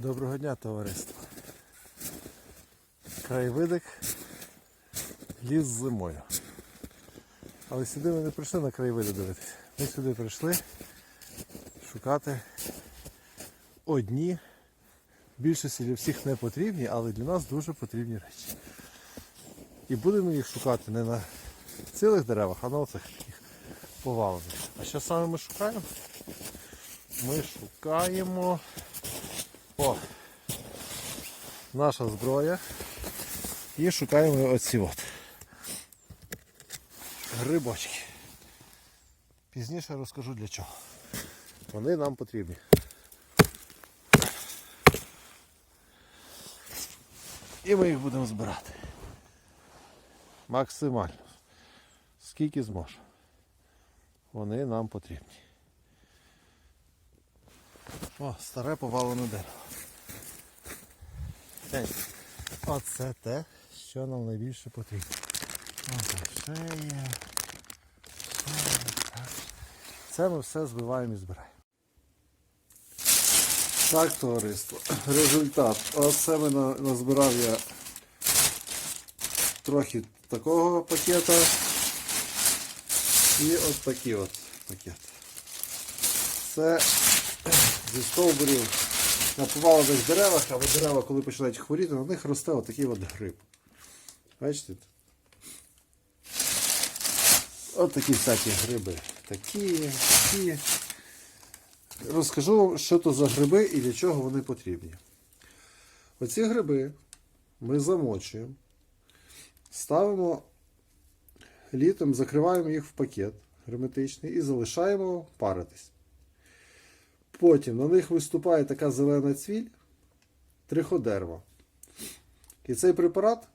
Доброго дня, товариство. Краєвидик ліс зимою. Але сюди ми не прийшли на краєвиди дивитися. Ми сюди прийшли шукати одні, більшості для всіх не потрібні, але для нас дуже потрібні речі. І будемо їх шукати не на цілих деревах, а на оцих таких повалених. А що саме ми шукаємо? Ми шукаємо. О! Наша зброя. І шукаємо оці от. Грибочки. Пізніше розкажу для чого. Вони нам потрібні. І ми їх будемо збирати. Максимально. Скільки зможемо. Вони нам потрібні. О, старе повалене дерево. Оце те, що нам найбільше потрібно. Ось ще. Це ми все збиваємо і збираємо. Так, товариство. Результат. Оце ми назбирав я трохи такого пакета. І от такий от пакет. Це зі стовбурів на повалених деревах, або дерева, коли починають хворіти, на них росте отакий от гриб. Бачите? От такі всякі гриби. Такі, такі. Розкажу вам, що то за гриби і для чого вони потрібні. Оці гриби ми замочуємо, ставимо літом, закриваємо їх в пакет герметичний і залишаємо паритись. Потім на них виступає така зелена цвіль триходерма. І цей препарат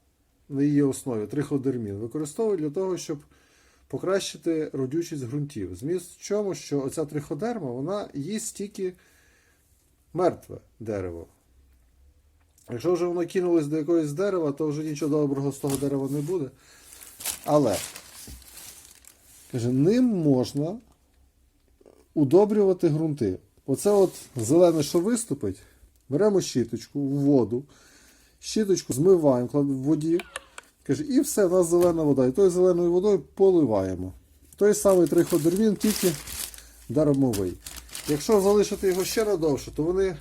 на її основі триходермін використовують для того, щоб покращити родючість ґрунтів. Зміст в чому, що оця триходерма вона їсть тільки мертве дерево. Якщо вже воно кинулось до якогось дерева, то вже нічого доброго з того дерева не буде. Але каже, ним можна удобрювати ґрунти. Оце от зелене, що виступить, беремо щіточку в воду, щіточку змиваємо в воді. Каже, і все, в нас зелена вода. І тою зеленою водою поливаємо. Той самий триходермін, тільки дармовий. Якщо залишити його ще надовше, то вони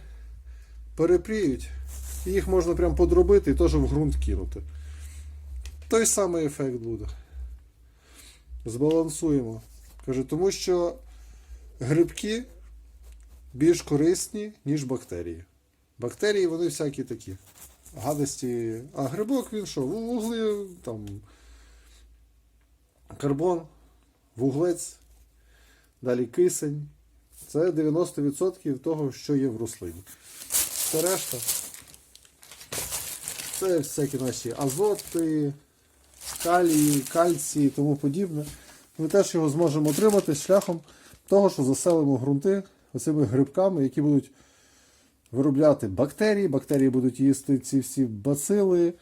перепріють, і їх можна прям подробити і теж в ґрунт кинути. Той самий ефект буде. Збалансуємо. Каже, тому що грибки більш корисні, ніж бактерії. Бактерії вони всякі такі. Гадості. А грибок він що? Вугли, там, карбон, вуглець, далі кисень. Це 90% того, що є в рослині. Це решта. Це всякі наші азоти, калії, кальції і тому подібне. Ми теж його зможемо отримати шляхом того, що заселимо ґрунти оцими грибками, які будуть виробляти бактерії. Бактерії будуть їсти ці всі бацили.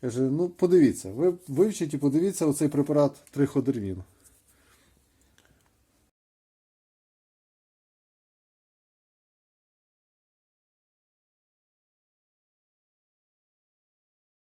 Каже, ну подивіться, ви вивчіть і подивіться оцей препарат триходермін.